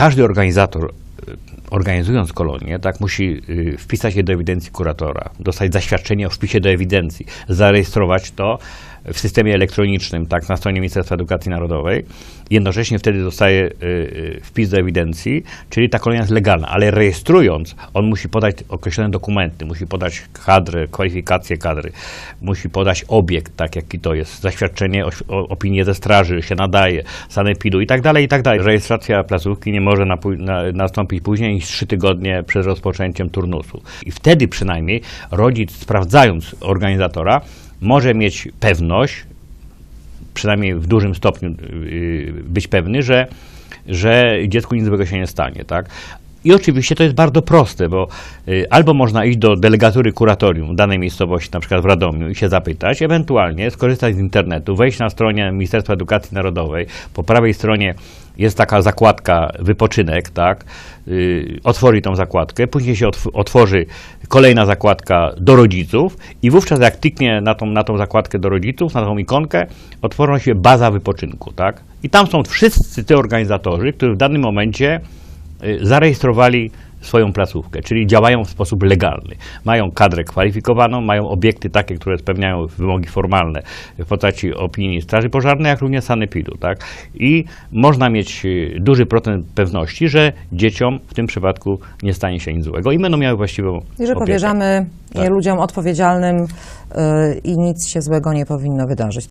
każdy organizator y, organizując kolonię, tak, musi y, wpisać je do ewidencji kuratora, dostać zaświadczenie o wpisie do ewidencji, zarejestrować to w systemie elektronicznym, tak, na stronie Ministerstwa Edukacji Narodowej. Jednocześnie wtedy dostaje y, y, wpis do ewidencji, czyli ta kolonia jest legalna, ale rejestrując, on musi podać określone dokumenty, musi podać kadrę, kwalifikacje kadry, musi podać obiekt, tak jaki to jest, zaświadczenie, o, o, opinię ze straży, się nadaje, sanepidu i tak dalej, i tak dalej. Rejestracja placówki nie może na, nastąpić później niż trzy tygodnie przed rozpoczęciem turnusu. I wtedy przynajmniej rodzic, sprawdzając organizatora, może mieć pewność, przynajmniej w dużym stopniu yy, być pewny, że, że dziecku nic złego się nie stanie, tak? I oczywiście to jest bardzo proste, bo y, albo można iść do delegatury kuratorium danej miejscowości, na przykład w Radomiu i się zapytać, ewentualnie skorzystać z internetu, wejść na stronę Ministerstwa Edukacji Narodowej, po prawej stronie jest taka zakładka wypoczynek, tak, y, otworzy tą zakładkę, później się otw- otworzy kolejna zakładka do rodziców i wówczas jak kliknie na tą, na tą zakładkę do rodziców, na tą ikonkę, otworzą się baza wypoczynku, tak, i tam są wszyscy te organizatorzy, którzy w danym momencie zarejestrowali swoją placówkę, czyli działają w sposób legalny. Mają kadrę kwalifikowaną, mają obiekty takie, które spełniają wymogi formalne w postaci opinii Straży Pożarnej, jak również sanepidu. Tak? I można mieć y, duży procent pewności, że dzieciom w tym przypadku nie stanie się nic złego i będą miały właściwą I że opiekę. powierzamy Tak. ludziom odpowiedzialnym y, i nic się złego nie powinno wydarzyć.